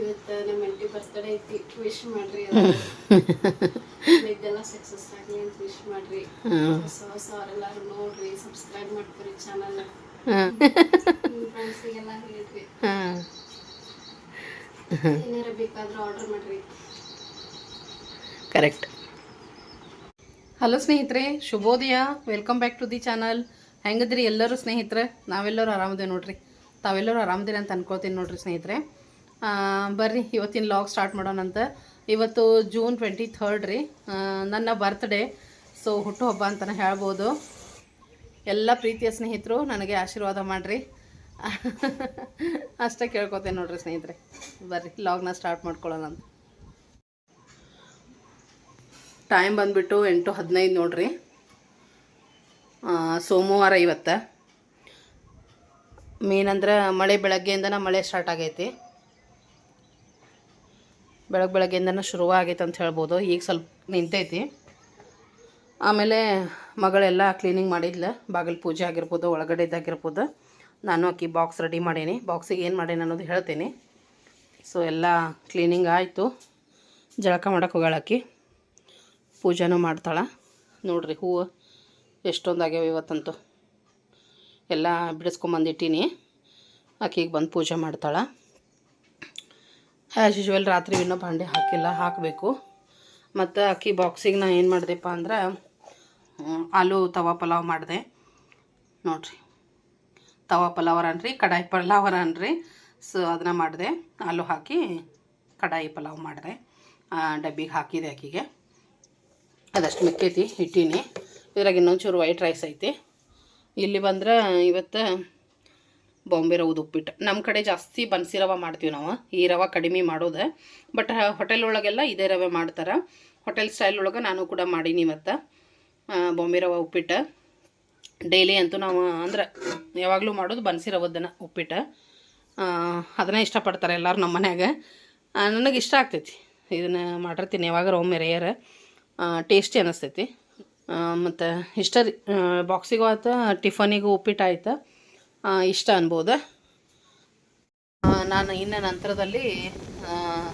ಇವತ್ತು ನಮ್ಮ aunty birthday ಐತಿ. ವಿಶ್ ಮಾಡ್ರಿ ಇದೆಲ್ಲ ಸಕ್ಸಸ್ ಆಗಲಿ ಅಂತ ವಿಶ್ ಮಾಡ್ರಿ. ಹೊಸ ಹೊಸ ಅವರೆಲ್ಲರೂ ನೋಡ್ರಿ ಸಬ್ಸ್ಕ್ರೈಬ್ ಮಾಡ್ಕೊರಿ ಚಾನಲ್ ಫ್ರೆಂಡ್ಸಿಗೆಲ್ಲ ಹೇಳ್ರಿ. ಏನಾರ ಬೇಕಾದ್ರೆ ಆರ್ಡರ್ ಮಾಡ್ರಿ. ಕರೆಕ್ಟ್ ಹಲೋ ಸ್ನೇಹಿತರೆ ಶುಭೋದಯ. Welcome back to the channel ಹೆಂಗದ್ರಿ ಎಲ್ಲರೂ ಸ್ನೇಹಿತರೆ? ನಾವೆಲ್ಲರೂ ಆರಾಮದೇವೆ ನೋಡ್ರಿ. ತಾವೆಲ್ಲರೂ ಆರಾಮದಿರಿ ಅಂತ ಅನ್ಕೋತೀನಿ ನೋಡ್ರಿ ಸ್ನೇಹಿತರೆ. ಬರ್ರಿ, ಇವತ್ತಿನ ಲಾಗ್ ಸ್ಟಾರ್ಟ್ ಮಾಡೋಣಂತ ಇವತ್ತು ಜೂನ್ ಟ್ವೆಂಟಿ ಥರ್ಡ್ ರೀ ನನ್ನ ಬರ್ತ್ಡೇ ಸೊ ಹುಟ್ಟುಹಬ್ಬ ಅಂತಲೇ ಹೇಳ್ಬೋದು. ಎಲ್ಲ ಪ್ರೀತಿಯ ಸ್ನೇಹಿತರು, ನನಗೆ ಆಶೀರ್ವಾದ ಮಾಡಿರಿ. ಅಷ್ಟೇ ಕೇಳ್ಕೊತೇನೆ ನೋಡ್ರಿ ಸ್ನೇಹಿತರೆ. ಬರ್ರಿ ಲಾಗ್ನ ಸ್ಟಾರ್ಟ್ ಮಾಡ್ಕೊಳ್ಳೋಣ ಅಂತ. ಟೈಮ್ ಬಂದುಬಿಟ್ಟು ಎಂಟು ಹದಿನೈದು ನೋಡ್ರಿ. ಸೋಮವಾರ ಇವತ್ತು. ಮೇನಂದ್ರೆ ಮಳೆ ಬೆಳಗ್ಗೆಯಿಂದನೇ ಮಳೆ ಸ್ಟಾರ್ಟ್ ಆಗೈತಿ. ಬೆಳಗ್ಗೆ ಬೆಳಗ್ಗೆಯಿಂದನೂ ಶುರು ಆಗೈತೆ ಅಂತ ಹೇಳ್ಬೋದು. ಈಗ ಸ್ವಲ್ಪ ನಿಂತೈತಿ. ಆಮೇಲೆ ಮಗಳೆಲ್ಲ ಕ್ಲೀನಿಂಗ್ ಮಾಡಿದ್ಲ. ಬಾಗಿಲು ಪೂಜೆ ಆಗಿರ್ಬೋದು ಒಳಗಡೆದಾಗಿರ್ಬೋದು ನಾನು ಅಕ್ಕಿ ಬಾಕ್ಸ್ ರೆಡಿ ಮಾಡೀನಿ. ಬಾಕ್ಸಿಗೆ ಏನು ಮಾಡೀನಿ ಅನ್ನೋದು ಹೇಳ್ತೀನಿ. ಸೊ ಎಲ್ಲ ಕ್ಲೀನಿಂಗ್ ಆಯಿತು. ಜಳಕ ಮಾಡಕ್ಕೆ ಹೋಗಾಳಕ್ಕಿ ಪೂಜೆನೂ ಮಾಡ್ತಾಳೆ. ನೋಡ್ರಿ ಹೂವು ಎಷ್ಟೊಂದು ಆಗ್ಯಾವ ಇವತ್ತಂತೂ. ಎಲ್ಲ ಬಿಡಿಸ್ಕೊಂಬಂದಿಟ್ಟೀನಿ. ಆಕಿಗೆ ಬಂದು ಪೂಜೆ ಮಾಡ್ತಾಳೆ. ಆ್ಯಸ್ ಯೂಶ್ವಲ್ ರಾತ್ರಿ ಇನ್ನೂ ಭಾಂಡೆ ಹಾಕಿಲ್ಲ, ಹಾಕಬೇಕು. ಮತ್ತು ಅಕ್ಕಿ ಬಾಕ್ಸಿಗೆ ನಾ ಏನು ಮಾಡಿದೆಪ್ಪ ಅಂದ್ರೆ ಆಲೂ ತವಾ ಪಲಾವ್ ಮಾಡಿದೆ. ನೋಡ್ರಿ. ತವಾ ಪಲಾವ್ ಅನ್ರಿ ಕಡಾಯಿ ಪಲಾವ್ ಅನ್ರಿ ಸೊ ಅದನ್ನ ಮಾಡಿದೆ. ಆಲೂ ಹಾಕಿ ಕಡಾಯಿ ಪಲಾವ್ ಮಾಡಿದೆ. ಡಬ್ಬಿಗೆ ಹಾಕಿದೆ ಅಕ್ಕಿಗೆ. ಅದಷ್ಟು ಮಿಕ್ಕೈತಿ ಇಟ್ಟೀನಿ ಇದ್ರಾಗ ಇನ್ನೊಂಚೂರು ವೈಟ್ ರೈಸ್ ಐತಿ. ಇಲ್ಲಿ ಬಂದ್ರೆ ಇವತ್ತು ಬಾಂಬೆ ರವದ ಉಪ್ಪಿಟ್ಟು. ನಮ್ಮ ಕಡೆ ಜಾಸ್ತಿ ಬನ್ಸಿ ರವೆ ಮಾಡ್ತೀವಿ ನಾವು. ಈ ರವೆ ಕಡಿಮೆ ಮಾಡೋದು. ಬಟ್ ಹೋಟೆಲ್ ಒಳಗೆಲ್ಲ ಇದೇ ರವೆ ಮಾಡ್ತಾರೆ. ಹೋಟೆಲ್ ಸ್ಟೈಲ್ ಒಳಗೆ ನಾನು ಕೂಡ ಮಾಡೀನಿ ಆ, ಬಾಂಬೆ ರವೆ ಉಪ್ಪಿಟ್ಟು. ಡೈಲಿ ಅಂತೂ ನಾವು ಅಂದ್ರೆ ಯಾವಾಗಲೂ ಮಾಡೋದು ಬನ್ಸಿ ರವದನ್ನ ಉಪ್ಪಿಟ್ಟು. ಅದನ್ನೇ ಇಷ್ಟಪಡ್ತಾರೆ ಎಲ್ಲರೂ ನಮ್ಮ ಮನ್ಯಾಗ. ನನಗೆ ಇಷ್ಟ ಆಗ್ತೈತಿ. ಇದನ್ನು ಮಾಡಿರ್ತೀನಿ ಯಾವಾಗ ಒಮ್ಮೆ ರೇಯರ್ ಟೇಸ್ಟಿ ಅನ್ನಿಸ್ತೈತಿ ಮತ್ತು ಇಷ್ಟ ರೀ. ಬಾಕ್ಸಿಗೂ ಆಯ್ತು ಟಿಫನಿಗೂ ಉಪ್ಪಿಟ್ಟು ಆಯ್ತು. ಇಷ್ಟ ಅನ್ಬೋದು? ನಾನು ಇನ್ನು ನಂತರದಲ್ಲಿ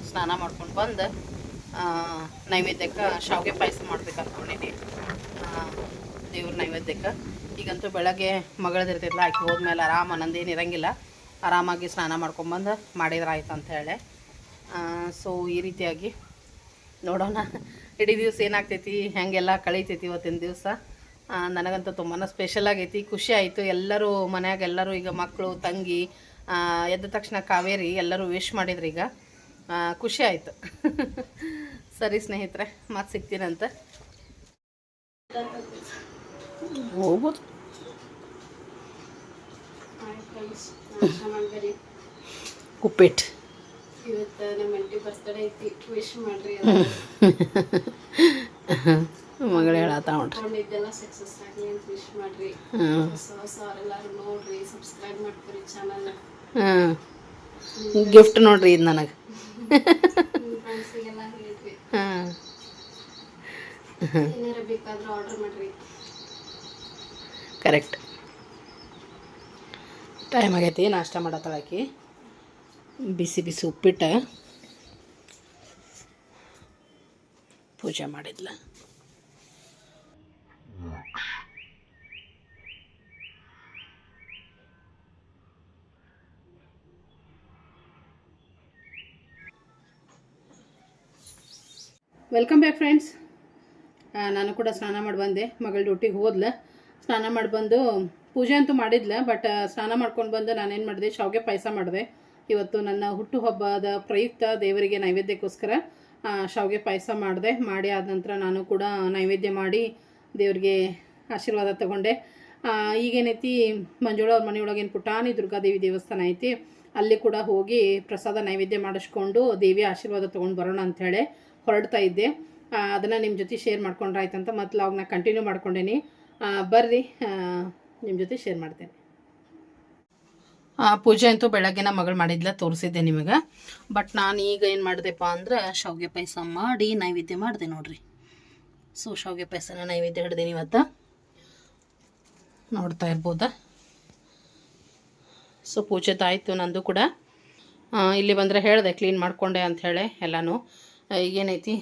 ಸ್ನಾನ ಮಾಡ್ಕೊಂಡು ಬಂದು ನೈವೇದ್ಯಕ್ಕೆ ಶಾವಿಗೆ ಪಾಯಸ ಮಾಡ್ಬೇಕು ಅಂದ್ಕೊಂಡಿನಿ ದೇವ್ರ ನೈವೇದ್ಯಕ್ಕೆ. ಈಗಂತೂ ಬೆಳಗ್ಗೆ ಮಗಳದಿರ್ತಿದ್ಲ ಆಕೆ ಹೋದ್ಮೇಲೆ ಆರಾಮ ನಂದೇನು ಇರಂಗಿಲ್ಲ. ಆರಾಮಾಗಿ ಸ್ನಾನ ಮಾಡ್ಕೊಂಬಂದು ಮಾಡಿದ್ರಾಯ್ತು ಅಂತ ಹೇಳಿ. ಸೊ, ಈ ರೀತಿಯಾಗಿ ನೋಡೋಣ. ಇಡೀ ದಿವಸ ಏನಾಗ್ತೈತಿ, ಹೆಂಗೆಲ್ಲ ಕಳೀತೈತಿ ಇವತ್ತಿನ ದಿವಸ? ನನಗಂತೂ ತುಂಬಾ ಸ್ಪೆಷಲ್ ಆಗೈತಿ. ಖುಷಿ ಆಯಿತು. ಎಲ್ಲರೂ ಮನ್ಯಾಗ ಎಲ್ಲರೂ ಈಗ ಮಕ್ಕಳು ತಂಗಿ ಎದ್ದ ತಕ್ಷಣ ಕಾವೇರಿ ಎಲ್ಲರೂ ವಿಶ್ ಮಾಡಿದ್ರು ಈಗ. ಖುಷಿ ಆಯಿತು. ಸರಿ ಸ್ನೇಹಿತರೆ ಮತ್ತೆ ಸಿಗ್ತೀನಂತ. ಹೋಗ್ಬೋದು. ಉಪ್ಪಿಟ್ಟು. ಇವತ್ತು ನಮ್ಮ ಆಂಟಿ ಬರ್ತಡೇ ಐತಿ. ವಿಶ್ ಮಾಡ್ರಿ ಮಗಳು ಹೇಳತ್ತ ನೋಡ್ರಿ. ಸಕ್ಸಸ್ ಆಗಲಿ ಅಂತ ವಿಶ್ ಮಾಡ್ರಿ. ಹೊಸ ಹೊಸ ಅವರೆಲ್ಲರೂ ನೋಡ್ರಿ ಸಬ್ಸ್ಕ್ರೈಬ್ ಚಾನಲ್ ಹಾಂ ಗಿಫ್ಟ್ ನೋಡ್ರಿ ಇದು ನನಗೆ. ಫ್ರೆಂಡ್ಸಿಗೆಲ್ಲ ಹೇಳ್ರಿ ಹಾಂ ಏನಾರ ಬೇಕಾದ್ರೆ ಆರ್ಡರ್ ಮಾಡ್ರಿ. ಕರೆಕ್ಟ್ ಟೈಮ್ ಆಗೈತಿ ನಾಷ್ಟ ಮಾಡತ್ತಳಾಕಿ ಬಿಸಿ ಬಿಸಿ ಉಪ್ಪಿಟ್ಟು. ಪೂಜೆ ಮಾಡಿದ್ಲ. ವೆಲ್ಕಮ್ ಬ್ಯಾಕ್ ಫ್ರೆಂಡ್ಸ್ ನಾನು ಕೂಡ ಸ್ನಾನ ಮಾಡಿ ಬಂದೆ. ಮಗಳ ಡ್ಯೂಟಿಗೆ ಹೋದ್ಲ. ಸ್ನಾನ ಮಾಡಿ ಬಂದು ಪೂಜೆ ಅಂತೂ ಮಾಡಿದ್ಲ ಬಟ್ ಸ್ನಾನ ಮಾಡ್ಕೊಂಡು ಬಂದು ನಾನೇನು ಮಾಡಿದೆ? ಶಾವಿಗೆ ಪಾಯಸ ಮಾಡಿದೆ. ಇವತ್ತು ನನ್ನ ಹುಟ್ಟುಹಬ್ಬದ ಪ್ರಯುಕ್ತ ದೇವರಿಗೆ ನೈವೇದ್ಯಕ್ಕೋಸ್ಕರ ಶಾವಿಗೆ ಪಾಯಸ ಮಾಡಿದೆ. ಮಾಡಿ ಆದ ನಂತರ ನಾನು ಕೂಡ ನೈವೇದ್ಯ ಮಾಡಿ ದೇವರಿಗೆ ಆಶೀರ್ವಾದ ತಗೊಂಡೆ. ಈಗೇನೈತಿ, ಮಂಜುಳ ಅವ್ರ ಮನೆಯೊಳಗೇನು ಪುಟಾಣಿ ದುರ್ಗಾದೇವಿ ದೇವಸ್ಥಾನ ಐತಿ, ಅಲ್ಲಿ ಕೂಡ ಹೋಗಿ ಪ್ರಸಾದ ನೈವೇದ್ಯ ಮಾಡಿಸ್ಕೊಂಡು ದೇವಿ ಆಶೀರ್ವಾದ ತೊಗೊಂಡು ಬರೋಣ ಅಂಥೇಳಿ ಹೊರಡ್ತಾ ಇದ್ದೆ. ಅದನ್ನು ನಿಮ್ಮ ಜೊತೆ ಶೇರ್ ಮಾಡ್ಕೊಂಡ್ರೆ ಆಯ್ತಂತ ಮತ್ತು ಲಾಗ್ನ ಕಂಟಿನ್ಯೂ ಮಾಡ್ಕೊಂಡೇನಿ. ಬರ್ರಿ. ನಿಮ್ಮ ಜೊತೆ ಶೇರ್ ಮಾಡ್ತೇನೆ. ಪೂಜೆ ಅಂತೂ ಬೆಳಗ್ಗೆನ ಮಗಳು ಮಾಡಿದ್ಲ, ತೋರಿಸಿದ್ದೆ ನಿಮಗೆ. ಬಟ್ ನಾನು ಈಗ ಏನು ಮಾಡಿದೆಪ್ಪ ಅಂದ್ರೆ ಶಾವಿಗೆ ಪಾಯಸ ಮಾಡಿ ನೈವೇದ್ಯ ಮಾಡಿದೆ ನೋಡ್ರಿ. ಸೊ ಶಾವಿಗೆ ಪಾಯಸನ ನೈವೇದ್ಯ ಹಿಡ್ದೇನಿ ಇವತ್ತು. ನೋಡ್ತಾ ಇರ್ಬೋದಾ? ಸೊ ಪೂಜೆ ಪೂಜೆದಾಯಿತು ನಂದು ಕೂಡ. ಇಲ್ಲಿ ಬಂದರೆ ಹೇಳಿದೆ ಕ್ಲೀನ್ ಮಾಡಿಕೊಂಡೆ ಅಂಥೇಳಿ ಎಲ್ಲನೂ. ಈಗೇನೈತಿ?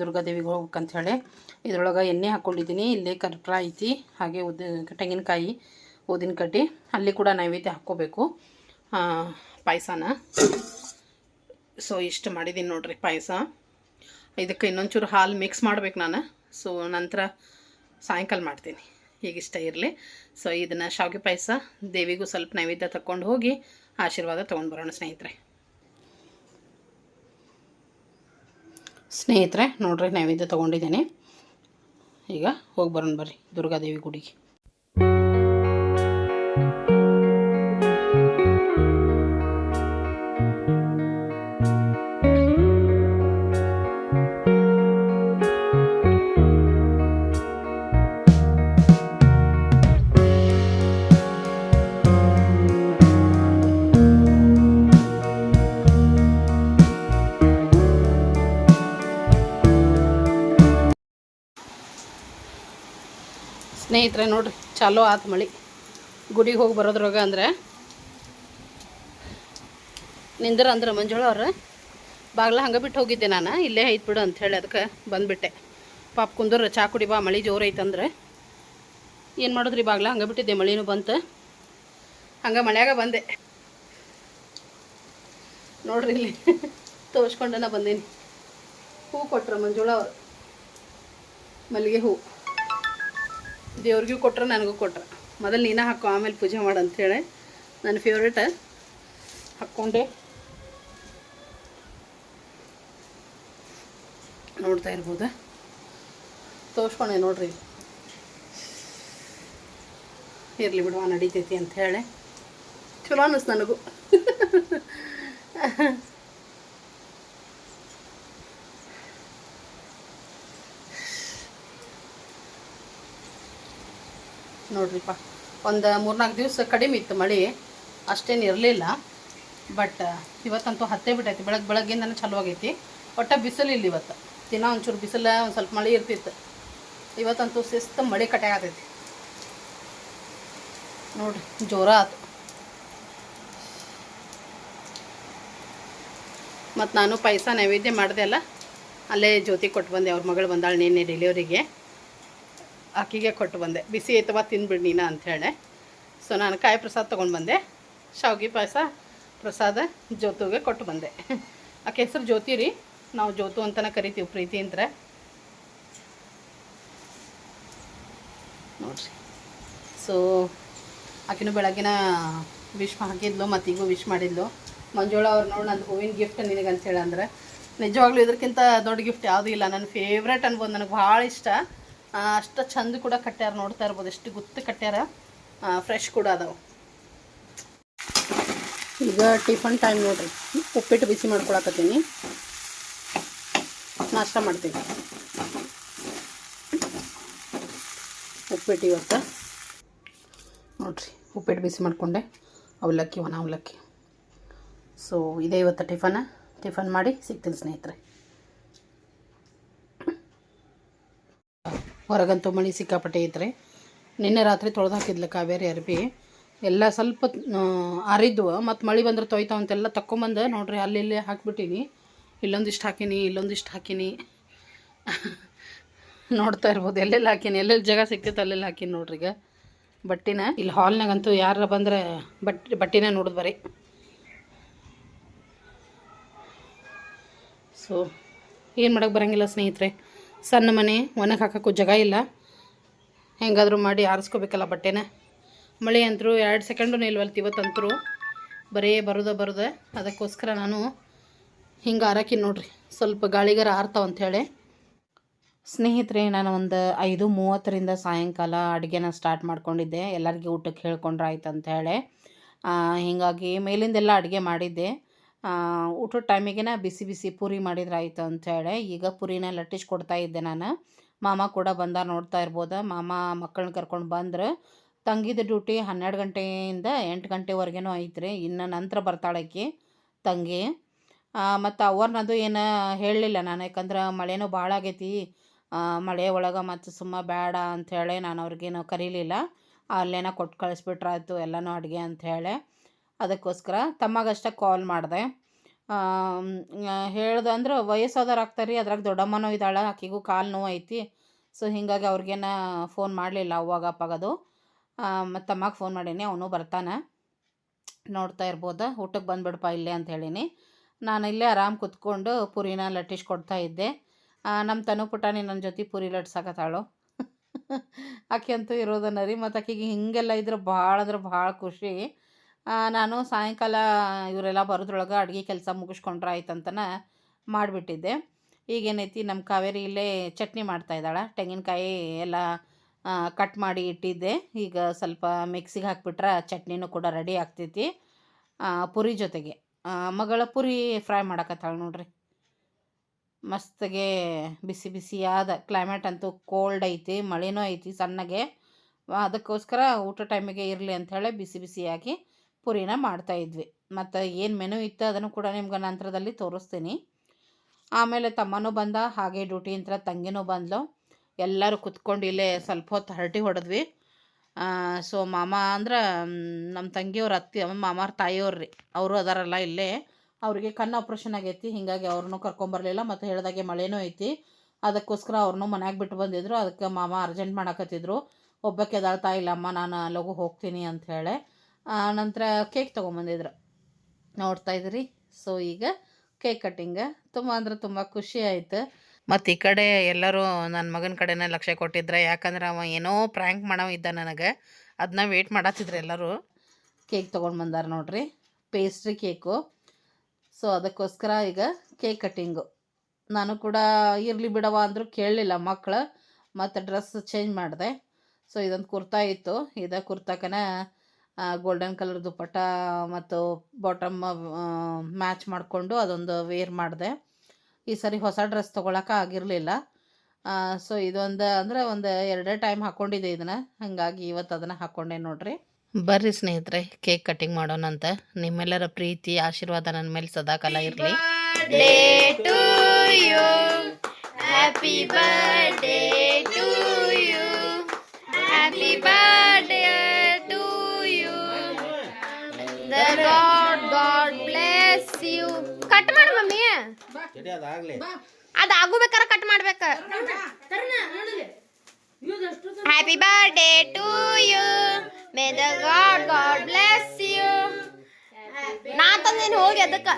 ದುರ್ಗಾದೇವಿಗೆ ಹೋಗ್ಬೇಕಂತ ಹೇಳಿ. ಇದ್ರೊಳಗೆ ಎಣ್ಣೆ ಹಾಕ್ಕೊಂಡಿದ್ದೀನಿ ಇಲ್ಲಿ ಕರ್ಪೂರ ಐತಿ, ಹಾಗೆ ಉದ್ದ, ತೆಂಗಿನಕಾಯಿ ಊದಿನ ಕಡ್ಡಿ. ಅಲ್ಲಿ ಕೂಡ ನೈವೇದ್ಯ ಹಾಕ್ಕೋಬೇಕು. ಪಾಯಸನ. ಸೊ ಇಷ್ಟು ಮಾಡಿದ್ದೀನಿ ನೋಡ್ರಿ ಪಾಯಸ. ಇದಕ್ಕೆ ಇನ್ನೊಂಚೂರು ಹಾಲು ಮಿಕ್ಸ್ ಮಾಡ್ಬೇಕು ನಾನು. ಸೊ ನಂತರ ಸಾಯಂಕಾಲ ಮಾಡ್ತೀನಿ. ಈಗ ಇಷ್ಟ ಇರಲಿ. ಸೊ ಇದನ್ನು ಶಾವಿಗೆ ಪಾಯಸ, ದೇವಿಗೂ ಸ್ವಲ್ಪ ನೈವೇದ್ಯ ತಗೊಂಡು ಹೋಗಿ ಆಶೀರ್ವಾದ ತೊಗೊಂಡು ಬರೋಣ ಸ್ನೇಹಿತರೆ. ಸ್ನೇಹಿತರೆ ನೋಡ್ರಿ ನೈವೇದ್ಯ ತೊಗೊಂಡಿದ್ದೀನಿ. ಈಗ ಹೋಗಿ ಬರೋಣ ಬರ್ರಿ ದುರ್ಗಾದೇವಿ ಗುಡಿಗೆ. ಸ್ನೇಹಿತರೆ, ನೋಡ್ರಿ, ಚಾಲೋ ಆತು ಮಳಿ. ಗುಡಿಗೆ ಹೋಗಿ ಬರೋದ್ರಾಗ ಅಂದ್ರೆ ನಿಂದ್ರ ಅಂದ್ರೆ ಮಂಜುಳ ಅವ್ರ ಬಾಗ್ಲ ಹಂಗೆ ಬಿಟ್ಟು ಹೋಗಿದ್ದೆ ನಾನು, ಇಲ್ಲೇ ಐತ್ ಬಿಡು ಅಂಥೇಳಿ ಅದಕ್ಕೆ ಬಂದುಬಿಟ್ಟೆ. ಪಾಪ ಕುಂದ್ರ, ಚಾ ಕುಡಿ ಬಾ, ಮಳೆ ಜೋರು ಐತಂದ್ರೆ ಏನು ಮಾಡಿದ್ರಿ ಬಾಗ್ಲ? ಹಂಗೆ ಬಿಟ್ಟಿದ್ದೆ ಮಳಿನೂ ಬಂತು. ಹಂಗೆ ಮಳೆಯಾಗ ಬಂದೆ. ನೋಡ್ರಿ ಇಲ್ಲಿ ತೋರಿಸ್ಕೊಂಡನ ಬಂದೀನಿ. ಹೂ ಕೊಟ್ರ ಮಂಜುಳ ಅವ್ರು. ಮಲ್ಲಿಗೆ ಹೂ. ದೇವ್ರಿಗೂ ಕೊಟ್ರೆ, ನನಗೂ ಕೊಟ್ರೆ. ಮೊದಲು ನೀನೇ ಹಾಕೋ, ಆಮೇಲೆ ಪೂಜೆ ಮಾಡು ಅಂಥೇಳಿ ನನ್ನ ಫೇವ್ರೇಟ ಹಾಕ್ಕೊಂಡೆ. ನೋಡ್ತಾ ಇರ್ಬೋದು? ತೋರ್ಸ್ಕೊಂಡೆ ನೋಡ್ರಿ. ಇರಲಿ ಬಿಡುವ ನಡೀತೈತಿ ಅಂತ ಹೇಳಿ. ಚಲೋ ಅನ್ನಿಸ್ತು ನನಗೂ. ನೋಡ್ರಿಪ್ಪ. ಒಂದು ಮೂರ್ನಾಲ್ಕು ದಿವಸ ಕಡಿಮೆ ಇತ್ತು ಮಳೆ. ಅಷ್ಟೇನು ಇರಲಿಲ್ಲ. ಬಟ್ ಇವತ್ತಂತೂ ಹತ್ತೇ ಬಿಟ್ಟೈತಿ. ಬೆಳಗ್ಗೆ ಬೆಳಗ್ಗೆಯಿಂದನೂ ಚಲೋ ಆಗೈತಿ. ಒಟ್ಟ ಬಿಸಿಲು ಇಲ್ಲ ಇವತ್ತು. ದಿನ ಒಂಚೂರು ಬಿಸಿಲು, ಒಂದು ಸ್ವಲ್ಪ ಮಳೆ ಇರ್ತಿತ್ತು. ಇವತ್ತಂತೂ ಶಿಸ್ತು ಮಳೆ ಕಟ್ಟೆ ಆಗತೈತಿ ನೋಡ್ರಿ, ಜೋರ ಆತು. ಮತ್ತು ನಾನು ಪಾಯಸ ನೈವೇದ್ಯ ಮಾಡಿದೆ ಅಲ್ಲ, ಅಲ್ಲೇ ಜ್ಯೋತಿ ಕೊಟ್ಟು ಬಂದೆ. ಅವ್ರ ಮಗಳು ಬಂದಾಳೆ ನಿನ್ನೆ ಡೆಲಿವರಿಗೆ ಆಕಿಗೆ ಕೊಟ್ಟು ಬಂದೆ. ಬಿಸಿ ಐತವ, ತಿನ್ಬಿಡಿ ನೀನ ಅಂಥೇಳಿ ಸೊ ನಾನು ಕಾಯಿ ಪ್ರಸಾದ ತೊಗೊಂಡು ಬಂದೆ. ಶಾವ್ಗೆ ಪಾಯಸ, ಪ್ರಸಾದ ಜ್ಯೋತುಗೆ ಕೊಟ್ಟು ಬಂದೆ. ಆಕೆ ಹೆಸರು ಜ್ಯೋತಿ ರೀ. ನಾವು ಜ್ಯೋತು ಅಂತಲೇ ಕರಿತೀವಿ ಪ್ರೀತಿ ಅಂತ ನೋಡ್ರಿ. ಸೊ ಆಕಿನೂ ಬೆಳಗ್ಗಿನ ವಿಶ್ ಹಾಕಿದ್ಲು ಮತ್ತು ಈಗೂ ವಿಶ್ ಮಾಡಿದ್ಲು. ಮಂಜುಳ ಅವ್ರು ನೋಡಿ ನಂದು ಹೂವಿನ ಗಿಫ್ಟ್ ನಿನಗೆ ಅಂತೇಳಿ ಅಂದ್ರೆ. ನಿಜವಾಗ್ಲೂ ಇದಕ್ಕಿಂತ ದೊಡ್ಡ ಗಿಫ್ಟ್ ಯಾವುದೂ ಇಲ್ಲ. ನನ್ನ ಫೇವ್ರೇಟ್ ಅನ್ಬೋದು, ನನಗೆ ಭಾಳ ಇಷ್ಟ. ಅಷ್ಟು ಚಂದ ಕೂಡ ಕಟ್ಟ್ಯಾರ ನೋಡ್ತಾ ಇರ್ಬೋದು, ಎಷ್ಟು ಗುತ್ತು ಕಟ್ಟ್ಯಾರ ಫ್ರೆಶ್ ಕೂಡ ಅದಾವೆ. ಈಗ ಟಿಫನ್ ಟೈಮ್ ನೋಡ್ರಿ. ಉಪ್ಪಿಟ್ಟು ಬಿಸಿ ಮಾಡ್ಕೊಳಕತ್ತೀನಿ. ನಾಷ್ಟ ಮಾಡ್ತೀನಿ ಉಪ್ಪಿಟ್ಟು ಇವತ್ತು. ನೋಡ್ರಿ, ಉಪ್ಪಿಟ್ಟು ಬಿಸಿ ಮಾಡಿಕೊಂಡೆ. ಅವಲಕ್ಕಿ, ಒಣ ಅವಲಕ್ಕಿ. ಸೊ ಇದೇ ಇವತ್ತು ಟಿಫನ್. ಟಿಫನ್ ಮಾಡಿ ಸಿಗ್ತೀನಿ ಸ್ನೇಹಿತರೆ. ಹೊರಗಂತೂ ಮಳೆ ಸಿಕ್ಕಾಪಟ್ಟೆ ಐತ್ರಿ ನಿನ್ನೆ ರಾತ್ರಿ ತೊಳೆದು ಹಾಕಿದ್ಲ ಕಾವೇರಿ ಅರ್ಬಿ. ಎಲ್ಲ ಸ್ವಲ್ಪ ಆರಿದ್ವು ಮತ್ತು ಮಳೆ ಬಂದ್ರೆ ತೊಯ್ತಾವಂತೆಲ್ಲ ತಕ್ಕೊಂಬಂದು ನೋಡ್ರಿ ಅಲ್ಲಿ ಇಲ್ಲಿ ಹಾಕಿಬಿಟ್ಟೀನಿ. ಇಲ್ಲೊಂದಿಷ್ಟು ಹಾಕೀನಿ ಇಲ್ಲೊಂದಿಷ್ಟು ಹಾಕೀನಿ. ನೋಡ್ತಾ ಇರ್ಬೋದು. ಎಲ್ಲೆಲ್ಲಿ ಹಾಕೀನಿ, ಎಲ್ಲೆಲ್ಲಿ ಜಾಗ ಸಿಕ್ತೈತೆ ಅಲ್ಲೆಲ್ಲಿ ಹಾಕೀನಿ ನೋಡ್ರಿ ಈಗ. ಬಟ್ಟಿನ, ಇಲ್ಲಿ ಹಾಲ್ನಾಗಂತೂ ಯಾರು ಬಂದ್ರೆ ಬಟ್ಟೆ ಬಟ್ಟಿನ ನೋಡೋದು ಬರೀ. ಸೊ ಏನು ಮಾಡೋಕ್ಕೆ ಬರೋಂಗಿಲ್ಲ ಸ್ನೇಹಿತರೆ? ಸಣ್ಣ ಮನೆ, ಒಣಗಿ ಹಾಕೋಕ್ಕೂ ಜಾಗ ಇಲ್ಲ. ಹೆಂಗಾದರೂ ಮಾಡಿ ಆರಿಸ್ಕೋಬೇಕಲ್ಲ ಬಟ್ಟೆನ. ಮಳೆ ಅಂತರೂ ಎರಡು ಸೆಕೆಂಡು ನಿಲ್ವಲ್ತು ಇವತ್ತಂತರೂ. ಬರೇ ಬರೋದ ಬರೋದ. ಅದಕ್ಕೋಸ್ಕರ ನಾನು ಹಿಂಗೆ ಆರಾಕಿ ನೋಡ್ರಿ. ಸ್ವಲ್ಪ ಗಾಳಿಗಾರ ಆರ್ತಾವ ಅಂಥೇಳಿ ಸ್ನೇಹಿತರೆ, ನಾನು ಒಂದು ಐದು ಮೂವತ್ತರಿಂದ ಸಾಯಂಕಾಲ ಅಡುಗೆನ ಸ್ಟಾರ್ಟ್ ಮಾಡ್ಕೊಂಡಿದ್ದೆ. ಎಲ್ಲರಿಗೂ ಊಟಕ್ಕೆ ಹೇಳ್ಕೊಂಡ್ರೆ ಆಯ್ತು ಹೇಳಿ. ಹೀಗಾಗಿ ಮೇಲಿಂದೆಲ್ಲ ಅಡುಗೆ ಮಾಡಿದ್ದೆ. ಊಟದ ಟೈಮಿಗೆನ ಬಿಸಿ ಬಿಸಿ ಪೂರಿ ಮಾಡಿದ್ರೆ ಆಯಿತು ಅಂಥೇಳಿ ಈಗ ಪೂರಿನ ಲಟ್ಟಿಸಿ ಕೊಡ್ತಾ ಇದ್ದೆ ನಾನು. ಮಾಮ ಕೂಡ ಬಂದ ನೋಡ್ತಾ ಇರ್ಬೋದು. ಮಾಮ ಮಕ್ಕಳನ್ನ ಕರ್ಕೊಂಡು ಬಂದ್ರೆ. ತಂಗಿದ ಡ್ಯೂಟಿ ಹನ್ನೆರಡು ಗಂಟೆಯಿಂದ ಎಂಟು ಗಂಟೆವರೆಗೇನೂ ಐತ್ರಿ ಇನ್ನು ನಂತರ ಬರ್ತಾಳಕ್ಕಿ ತಂಗಿ. ಮತ್ತು ಅವ್ರನ್ನದು ಏನು ಹೇಳಲಿಲ್ಲ ನಾನು. ಯಾಕಂದ್ರೆ ಮಳೆನೂ ಭಾಳ ಆಗೈತಿ. ಮಳೆ ಒಳಗೆ ಮತ್ತು ಸುಮ್ಮ ಬೇಡ ಅಂಥೇಳಿ ನಾನು ಅವ್ರಿಗೇನು ಕರೀಲಿಲ್ಲ. ಅಲ್ಲೇನ ಕೊಟ್ಟು ಕಳಿಸ್ಬಿಟ್ರಾಯ್ತು ಎಲ್ಲನೂ ಅಡುಗೆ ಅಂಥೇಳಿ ಅದಕ್ಕೋಸ್ಕರ ತಮ್ಮಗಷ್ಟೇ ಕಾಲ್ ಮಾಡಿದೆ. ಹೇಳ್ದೆ ಅಂದ್ರೆ ವಯಸ್ಸಾದವ್ರು ಆಗ್ತಾರೆ ರೀ ಅದ್ರಾಗ ದೊಡ್ಡಮ್ಮನೂ ಇದ್ದಾಳೆ, ಆಕೆಗೂ ಕಾಲು ನೋವು ಐತಿ ಸೊ ಹೀಗಾಗಿ ಅವ್ರಿಗೇನ ಫೋನ್ ಮಾಡಲಿಲ್ಲ ಅವಾಗ ಅಪ್ಪಾಗದು. ಮತ್ತು ತಮ್ಮಗೆ ಫೋನ್ ಮಾಡೀನಿ, ಅವನು ಬರ್ತಾನೆ. ನೋಡ್ತಾ ಇರ್ಬೋದು ಊಟಕ್ಕೆ ಬಂದುಬಿಡಪ್ಪ ಇಲ್ಲೇ ಅಂತ ಹೇಳೀನಿ. ನಾನು ಇಲ್ಲೇ ಆರಾಮ್ ಕುತ್ಕೊಂಡು ಪುರಿನ ಲಟ್ಟಿಸಿ ಕೊಡ್ತಾ ಇದ್ದೆ. ನಮ್ಮ ತನು ಪುಟಾಣಿ ನನ್ನ ಜೊತೆ ಪುರಿ ಲಟ್ಸಾಕತ್ತಾಳು. ಆಕೆ ಅಂತೂ ಇರೋದನ್ನ ರೀ, ಮತ್ತು ಆಕೆಗೆ ಹಿಂಗೆಲ್ಲ ಇದ್ರೆ ಭಾಳ ಅಂದ್ರೆ ಭಾಳ ಖುಷಿ. ನಾನು ಸಾಯಂಕಾಲ ಇವರೆಲ್ಲ ಬರೋದ್ರೊಳಗೆ ಅಡುಗೆ ಕೆಲಸ ಮುಗಿಸ್ಕೊಂಡ್ರೆ ಆಯ್ತಂತನ ಮಾಡಿಬಿಟ್ಟಿದ್ದೆ. ಈಗೇನೈತಿ ನಮ್ಮ ಕಾವೇರಿ ಇಲ್ಲೇ ಚಟ್ನಿ ಮಾಡ್ತಾ ಇದ್ದಾಳೆ. ತೆಂಗಿನಕಾಯಿ ಎಲ್ಲ ಕಟ್ ಮಾಡಿ ಇಟ್ಟಿದ್ದೆ. ಈಗ ಸ್ವಲ್ಪ ಮಿಕ್ಸಿಗೆ ಹಾಕಿಬಿಟ್ರೆ ಚಟ್ನಿನೂ ಕೂಡ ರೆಡಿ ಆಗ್ತೈತಿ. ಪುರಿ ಜೊತೆಗೆ. ಮಗಳ ಪುರಿ ಫ್ರೈ ಮಾಡಕತ್ತಾಳೆ ನೋಡ್ರಿ. ಮಸ್ತಗೆ ಬಿಸಿ ಬಿಸಿಯಾದ ಕ್ಲೈಮೇಟ್ ಅಂತೂ ಕೋಲ್ಡ್ ಐತಿ, ಮಳೆನೂ ಐತಿ ಸಣ್ಣಗೆ. ಅದಕ್ಕೋಸ್ಕರ ಊಟ ಟೈಮಿಗೆ ಇರಲಿ ಅಂಥೇಳಿ ಬಿಸಿ ಬಿಸಿಯಾಗಿ ಪುರಿನ ಮಾಡ್ತಾಯಿದ್ವಿ ಮತ್ತು ಏನು ಮೆನು ಇತ್ತು ಅದನ್ನು ಕೂಡ ನಿಮ್ಗೆ ನಂತರದಲ್ಲಿ ತೋರಿಸ್ತೀನಿ. ಆಮೇಲೆ ತಮ್ಮನೂ ಬಂದ, ಹಾಗೆ ಡ್ಯೂಟಿ ಅಂತ ತಂಗಿನೂ ಬಂದ್ಲು. ಎಲ್ಲರೂ ಕುತ್ಕೊಂಡು ಇಲ್ಲೇ ಸ್ವಲ್ಪ ಹೊತ್ತು ಹರಟಿ ಹೊಡೆದ್ವಿ. ಸೊ ಮಾಮ ಅಂದ್ರೆ ನಮ್ಮ ತಂಗಿಯವ್ರ ಅತ್ತಿ ಮಾಮಾರ ತಾಯಿಯವ್ರು ರೀ. ಅವರು ಅದಾರಲ್ಲ ಇಲ್ಲೇ. ಅವರಿಗೆ ಕಣ್ಣು ಆಪ್ರೇಷನ್ ಆಗೈತಿ, ಹೀಗಾಗಿ ಅವ್ರನ್ನೂ ಕರ್ಕೊಂಬರಲಿಲ್ಲ ಮತ್ತು ಹೇಳಿದಾಗೆ ಮಳೆನೂ ಐತಿ. ಅದಕ್ಕೋಸ್ಕರ ಅವ್ರನ್ನೂ ಮನ್ಯಾಗೆ ಬಿಟ್ಟು ಬಂದಿದ್ರು. ಅದಕ್ಕೆ ಮಾಮ ಅರ್ಜೆಂಟ್ ಮಾಡಕತ್ತಿದ್ರು. ಒಬ್ಬಕ್ಕೆ ಎದಾಳ್ತಾ, ಇಲ್ಲಮ್ಮ, ನಾನು ಲಘು ಹೋಗ್ತೀನಿ ಅಂತ ಹೇಳಿ. ನಂತರ ಕೇಕ್ ತೊಗೊಂಬಂದಿದ್ರು. ನೋಡ್ತಾ ಇದ್ರಿ. ಸೊ ಈಗ ಕೇಕ್ ಕಟ್ಟಿಂಗ ತುಂಬ ಅಂದ್ರೆ ತುಂಬ ಖುಷಿ ಆಯ್ತು. ಮತ್ತು ಈ ಕಡೆ ಎಲ್ಲರೂ ನನ್ನ ಮಗನ ಕಡೆನೇ ಲಕ್ಷ್ಯ ಕೊಟ್ಟಿದ್ರೆ ಯಾಕಂದ್ರೆ ಅವ ಏನೋ ಪ್ರ್ಯಾಂಕ್ ಮಾಡೋ ಇದ್ದ ನನಗೆ. ಅದನ್ನ ವೇಟ್ ಮಾಡತ್ತಿದ್ರು ಎಲ್ಲರೂ. ಕೇಕ್ ತೊಗೊಂಡು ಬಂದಾರ ನೋಡ್ರಿ. Pastry cake. ಸೊ ಅದಕ್ಕೋಸ್ಕರ ಈಗ ಕೇಕ್ ಕಟ್ಟಿಂಗು ನಾನು ಕೂಡ ಇರಲಿ ಬಿಡವ ಅಂದರೂ ಕೇಳಲಿಲ್ಲ ಮಕ್ಕಳು ಮತ್ತು ಡ್ರೆಸ್ ಚೇಂಜ್ ಮಾಡಿದೆ. ಸೊ ಇದೊಂದು ಕುರ್ತಾ ಇತ್ತು. ಇದು ಕುರ್ತಾಕನ ಗೋಲ್ಡನ್ ಕಲರ್ ದುಪ್ಪಟ್ಟ ಮತ್ತು ಬಾಟಮ್ ಮ್ಯಾಚ್ ಮಾಡಿಕೊಂಡು ಅದೊಂದು ವೇರ್ ಮಾಡಿದೆ. ಈ ಸರಿ ಹೊಸ ಡ್ರೆಸ್ ತೊಗೊಳಕ್ಕೆ ಆಗಿರಲಿಲ್ಲ. ಸೊ ಇದೊಂದು ಅಂದರೆ ಒಂದು ಎರಡೇ ಟೈಮ್ ಹಾಕ್ಕೊಂಡಿದ್ದೆ ಇದನ್ನು. ಹಾಗಾಗಿ ಇವತ್ತು ಅದನ್ನು ಹಾಕ್ಕೊಂಡೆ ನೋಡ್ರಿ. ಬರ್ರಿ ಸ್ನೇಹಿತರೆ ಕೇಕ್ ಕಟ್ಟಿಂಗ್ ಮಾಡೋಣಂತ ನಿಮ್ಮೆಲ್ಲರ ಪ್ರೀತಿ ಆಶೀರ್ವಾದ ನನ್ನ ಮೇಲೆ ಸದಾಕಾಲ ಇರಲಿ. Happy you. To birthday happy you. God, God bless you. Cut ಮಾಡು ಮಮ್ಮಿ. ಅದ ಆಗುಬೇಕಾರ ಕಟ್ ಮಾಡ್ಬೇಕ. Happy birthday to you may the God God bless you ನಾ ತಂದೇನು ಹೋಗಿ ಅದಕ್ಕ.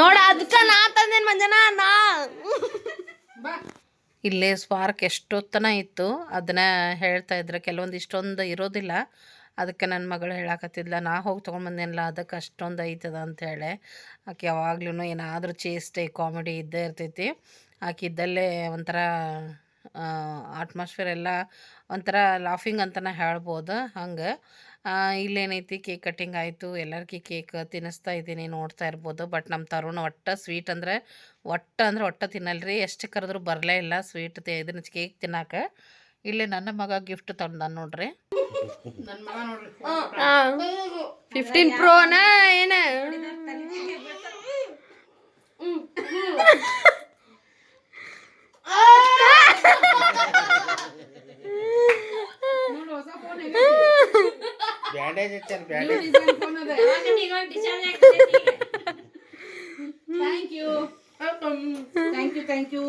ನೋಡ ಅದಕ್ಕ ನಾ ತಂದೇನ್ ಮಂಜನಾ ನಾ. ಇಲ್ಲೇ ಸ್ಪಾರ್ಕ್ ಎಷ್ಟೊತ್ತನ ಇತ್ತು, ಅದನ್ನ ಹೇಳ್ತಾ ಇದ್ರೆ ಕೆಲವೊಂದು ಇಷ್ಟೊಂದು ಇರೋದಿಲ್ಲ. ಅದಕ್ಕೆ ನನ್ನ ಮಗಳು ಹೇಳಾಕತ್ತಿದ್ಲ, ನಾ ಹೋಗಿ ತೊಗೊಂಡ್ಬಂದೇನಲ್ಲ ಅದಕ್ಕೆ ಅಷ್ಟೊಂದು ಐತದ ಅಂಥೇಳಿ ಆಕೆ ಯಾವಾಗ್ಲೂ ಏನಾದರೂ ಚೇಷ್ಟೆ, ಕಾಮಿಡಿ ಇದ್ದೇ ಇರ್ತೈತಿ. ಆಕೆ ಇದ್ದಲ್ಲೇ ಒಂಥರ ಅಟ್ಮಾಸ್ಫಿಯರ್ ಎಲ್ಲ ಒಂಥರ ಲಾಫಿಂಗ್ ಅಂತಲೇ ಹೇಳ್ಬೋದು, ಹಂಗೆ. ಇಲ್ಲೇನೈತಿ ಕೇಕ್ ಕಟ್ಟಿಂಗ್ ಆಯಿತು. ಎಲ್ಲರಿಗೆ ಕೇಕ್ ತಿನ್ನಿಸ್ತಾ ಇದ್ದೀನಿ ನೋಡ್ತಾ ಇರ್ಬೋದು. ಬಟ್ ನಮ್ಮ ತರುಣ ಒಟ್ಟು ಸ್ವೀಟ್ ಅಂದರೆ ಒಟ್ಟು ಅಂದ್ರೆ ಒಟ್ಟ ತಿನ್ನಲ್ರಿ. ಎಷ್ಟು ಕರೆದ್ರೂ ಬರಲೇ ಇಲ್ಲ ಸ್ವೀಟ್ ಇದನ್ನ ಕೇಕ್ ತಿನ್ನಾಕ. ಇಲ್ಲಿ ನನ್ನ ಮಗ ಗಿಫ್ಟ್ ತಂದ ನೋಡ್ರಿ. ನನ್ನ ಮಗ ನೋಡ್ರಿ. ಫಿಫ್ಟೀನ್ ಪ್ರೋನ ಏನ? ಬ್ಯಾಂಡೇಜ್ ಇಟ್ಟಾರ bandage thank you thank you thank you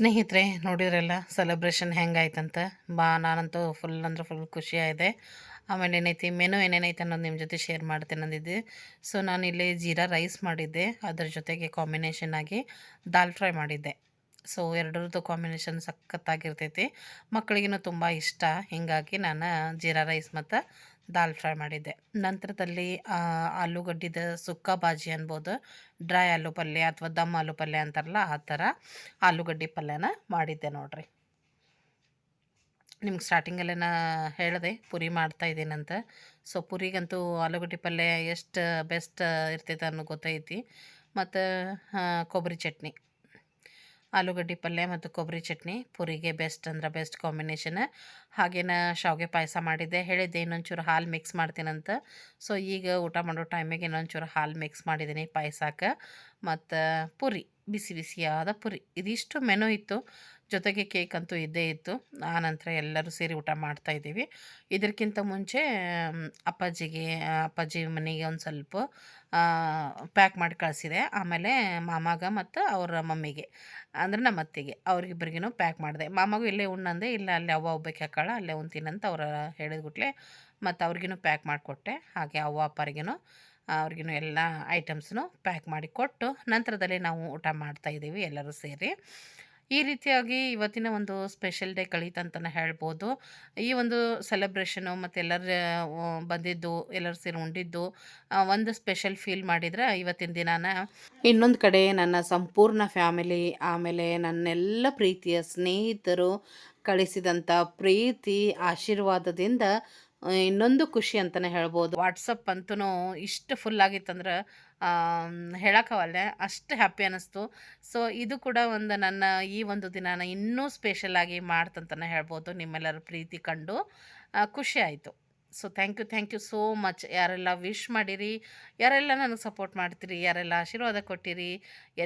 ಸ್ನೇಹಿತರೆ ನೋಡಿದ್ರಲ್ಲ ಸೆಲೆಬ್ರೇಷನ್ ಹೆಂಗಾಯ್ತಂತ? ಬಾ, ನಾನಂತೂ ಫುಲ್ ಅಂದ್ರೆ ಫುಲ್ ಖುಷಿ ಆಯಿದೆ ಆಮೇಲೆ ಏನೈತಿ ಮೆನು ಏನೇನೈತೆ ಅನ್ನೋದು ನಿಮ್ಮ ಜೊತೆ ಶೇರ್ ಮಾಡ್ತೇನೆ ಅಂದಿದ್ದೆ. ಸೊ ನಾನಿಲ್ಲಿ ಜೀರಾ ರೈಸ್ ಮಾಡಿದ್ದೆ. ಅದ್ರ ಜೊತೆಗೆ ಕಾಂಬಿನೇಷನ್ ಆಗಿ ದಾಲ್ ಫ್ರೈ ಮಾಡಿದ್ದೆ. ಸೊ ಎರಡರದ್ದು ಕಾಂಬಿನೇಷನ್ ಸಖತ್ತಾಗಿರ್ತೈತಿ. ಮಕ್ಕಳಿಗೂ ತುಂಬ ಇಷ್ಟ. ಹೀಗಾಗಿ ನಾನು ಜೀರಾ ರೈಸ್ ಮತ್ತು ದಾಲ್ ಫ್ರೈ ಮಾಡಿದ್ದೆ. ನಂತರದಲ್ಲಿ ಆಲೂಗಡ್ಡಿದ ಸುಕ್ಕ ಬಾಜಿ ಅನ್ಬೋದು, ಡ್ರೈ ಆಲೂ ಪಲ್ಯ ಅಥವಾ ದಮ್ ಆಲೂ ಪಲ್ಯ ಅಂತಾರಲ್ಲ, ಆ ಥರ ಆಲೂಗಡ್ಡಿ ಪಲ್ಯನ ಮಾಡಿದ್ದೆ ನೋಡಿರಿ. ನಿಮ್ಗೆ ಸ್ಟಾರ್ಟಿಂಗಲ್ಲೇ ನಾ ಹೇಳಿದೆ, ಪುರಿ ಮಾಡ್ತಾ ಇದ್ದೀನಂತ. ಸೊ, ಪುರಿಗಂತೂ ಆಲೂಗಡ್ಡೆ ಪಲ್ಯ ಎಷ್ಟು ಬೆಸ್ಟ್ ಇರ್ತೈತೆ ಅನ್ನೋ ಗೊತ್ತೈತಿ. ಮತ್ತು ಕೊಬ್ಬರಿ ಚಟ್ನಿ. ಆಲೂಗಡ್ಡೆ ಪಲ್ಯ ಮತ್ತು ಕೊಬ್ಬರಿ ಚಟ್ನಿ, ಪುರಿಗೆ ಬೆಸ್ಟ್ ಅಂದ್ರೆ ಬೆಸ್ಟ್ ಕಾಂಬಿನೇಷನ್ ಹಾಗೇನ ಶಾವಿಗೆ ಪಾಯಸ ಮಾಡಿದ್ದೆ. ಹೇಳಿದ್ದೆ ಇನ್ನೊಂಚೂರು ಹಾಲು ಮಿಕ್ಸ್ ಮಾಡ್ತೀನಂತ. ಸೊ ಈಗ ಊಟ ಮಾಡೋ ಟೈಮಿಗೆ ಇನ್ನೊಂಚೂರು ಹಾಲು ಮಿಕ್ಸ್ ಮಾಡಿದ್ದೀನಿ ಪಾಯಸಕ್ಕೆ. ಮತ್ತು ಪುರಿ, ಬಿಸಿ ಬಿಸಿಯಾದ ಪುರಿ. ಇದಿಷ್ಟು ಮೆನು ಇತ್ತು. ಜೊತೆಗೆ ಕೇಕ್ ಅಂತೂ ಇದ್ದೇ ಇತ್ತು. ಆ ನಂತರ ಎಲ್ಲರೂ ಸೇರಿ ಊಟ ಮಾಡ್ತಾ ಇದ್ದೀವಿ. ಇದಕ್ಕಿಂತ ಮುಂಚೆ ಅಪ್ಪಾಜಿಗೆ ಅಪ್ಪಾಜಿ ಮನೆಗೆ ಒಂದು ಸ್ವಲ್ಪ ಪ್ಯಾಕ್ ಮಾಡಿ ಕಳಿಸಿದೆ. ಆಮೇಲೆ ಮಾಮಾಗ ಮತ್ತು ಅವರ ಮಮ್ಮಿಗೆ, ಅಂದರೆ ನಮ್ಮ ಅತ್ತಿಗೆ ಅವ್ರಿಗಿಬ್ಬರಿಗೂ ಪ್ಯಾಕ್ ಮಾಡಿದೆ. ಮಾಮಗೂ ಇಲ್ಲೇ ಉಣ್ಣಂದೆ ಇಲ್ಲ ಅಲ್ಲಿ ಅವ್ವ ಒಬ್ಬಕ್ಕೆ ಹಾಕಾಳ ಅಲ್ಲೇ ಉಣ್ತೀನಂತ ಅವ್ರು ಹೇಳಿದ ಕೂಡಲೆ ಮತ್ತು ಅವ್ರಿಗೂ ಪ್ಯಾಕ್ ಮಾಡಿಕೊಟ್ಟೆ. ಹಾಗೆ ಅವ್ವ ಅಪ್ಪರಿಗೂ ಅವ್ರಿಗೂ ಎಲ್ಲ ಐಟಮ್ಸ್ನು ಪ್ಯಾಕ್ ಮಾಡಿ ಕೊಟ್ಟು ನಂತರದಲ್ಲಿ ನಾವು ಊಟ ಮಾಡ್ತಾಯಿದ್ದೀವಿ ಎಲ್ಲರೂ ಸೇರಿ. ಈ ರೀತಿಯಾಗಿ ಇವತ್ತಿನ ಒಂದು ಸ್ಪೆಷಲ್ ಡೇ ಕಳೀತಂತಲೇ ಹೇಳ್ಬೋದು. ಈ ಒಂದು ಸೆಲೆಬ್ರೇಷನು ಮತ್ತು ಎಲ್ಲರ ಬಂದಿದ್ದು, ಎಲ್ಲರೂ ಸೇರಿ ಉಂಡಿದ್ದು ಒಂದು ಸ್ಪೆಷಲ್ ಫೀಲ್ ಮಾಡಿದರೆ ಇವತ್ತಿನ ದಿನಾನ ಇನ್ನೊಂದು ಕಡೆ ನನ್ನ ಸಂಪೂರ್ಣ ಫ್ಯಾಮಿಲಿ, ಆಮೇಲೆ ನನ್ನೆಲ್ಲ ಪ್ರೀತಿಯ ಸ್ನೇಹಿತರು ಕಳಿಸಿದಂಥ ಪ್ರೀತಿ, ಆಶೀರ್ವಾದದಿಂದ ಇನ್ನೊಂದು ಖುಷಿ ಅಂತಲೇ ಹೇಳ್ಬೋದು. ವಾಟ್ಸಪ್ ಅಂತೂ ಇಷ್ಟು ಫುಲ್ ಆಗಿತ್ತಂದ್ರೆ ಹೇಳೋಕ್ಕವಲ್ಲ ಅಷ್ಟು ಹ್ಯಾಪಿ ಅನ್ನಿಸ್ತು ಸೊ ಇದು ಕೂಡ ಒಂದು ನನ್ನ ಈ ಒಂದು ದಿನಾನ ಇನ್ನೂ ಸ್ಪೆಷಲಾಗಿ ಮಾಡ್ತಂತಲೇ ಹೇಳ್ಬೋದು ನಿಮ್ಮೆಲ್ಲರ ಪ್ರೀತಿ ಕಂಡು. ಖುಷಿ ಆಯಿತು. So thank you thank you so much ಯಾರೆಲ್ಲ ವಿಶ್ ಮಾಡಿರಿ, ಯಾರೆಲ್ಲ ನನಗೆ ಸಪೋರ್ಟ್ ಮಾಡ್ತೀರಿ, ಯಾರೆಲ್ಲ ಆಶೀರ್ವಾದ ಕೊಟ್ಟಿರಿ,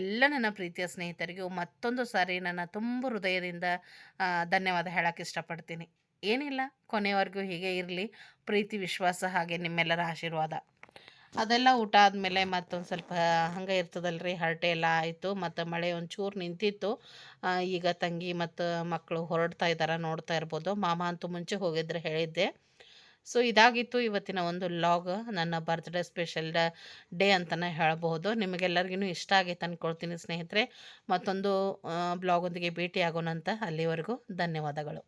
ಎಲ್ಲ ನನ್ನ ಪ್ರೀತಿಯ ಸ್ನೇಹಿತರಿಗೂ ಮತ್ತೊಂದು ಸಾರಿ ನನ್ನ ತುಂಬ ಹೃದಯದಿಂದ ಧನ್ಯವಾದ ಹೇಳೋಕ್ಕೆ ಇಷ್ಟಪಡ್ತೀನಿ. ಏನಿಲ್ಲ, ಕೊನೆವರೆಗೂ ಹೀಗೆ ಇರಲಿ. ಪ್ರೀತಿ, ವಿಶ್ವಾಸ ಹಾಗೆ ನಿಮ್ಮೆಲ್ಲರ ಆಶೀರ್ವಾದ. ಅದೆಲ್ಲ ಊಟ ಆದಮೇಲೆ ಮತ್ತೊಂದು ಸ್ವಲ್ಪ, ಹಂಗೆ ಇರ್ತದಲ್ರಿ ಹರಟೆ ಎಲ್ಲ ಆಯಿತು, ಮತ್ತು ಮಳೆ ಒಂಚೂರು ನಿಂತಿತ್ತು. ಈಗ ತಂಗಿ ಮತ್ತು ಮಕ್ಕಳು ಹೊರಡ್ತಾ ಇದ್ದಾರೆ ನೋಡ್ತಾ ಇರ್ಬೋದು. ಮಾಮ ಅಂತೂ ಮುಂಚೆ ಹೋಗಿದ್ರೆ ಹೇಳಿದ್ದೆ. ಸೊ ಇದಾಗಿತ್ತು ಇವತ್ತಿನ ಒಂದು ಲಾಗ್, ನನ್ನ ಬರ್ತ್ಡೇ ಸ್ಪೆಷಲ್ ಡೇ ಅಂತಲೇ ಹೇಳಬಹುದು. ನಿಮಗೆಲ್ಲರಿಗೂ ಇಷ್ಟ ಆಗೈತೆ ಅಂದ್ಕೊಳ್ತೀನಿ ಸ್ನೇಹಿತರೆ. ಮತ್ತೊಂದು ಬ್ಲಾಗೊಂದಿಗೆ ಭೇಟಿ ಆಗೋಣಂತ ಅಲ್ಲಿವರೆಗೂ ಧನ್ಯವಾದಗಳು.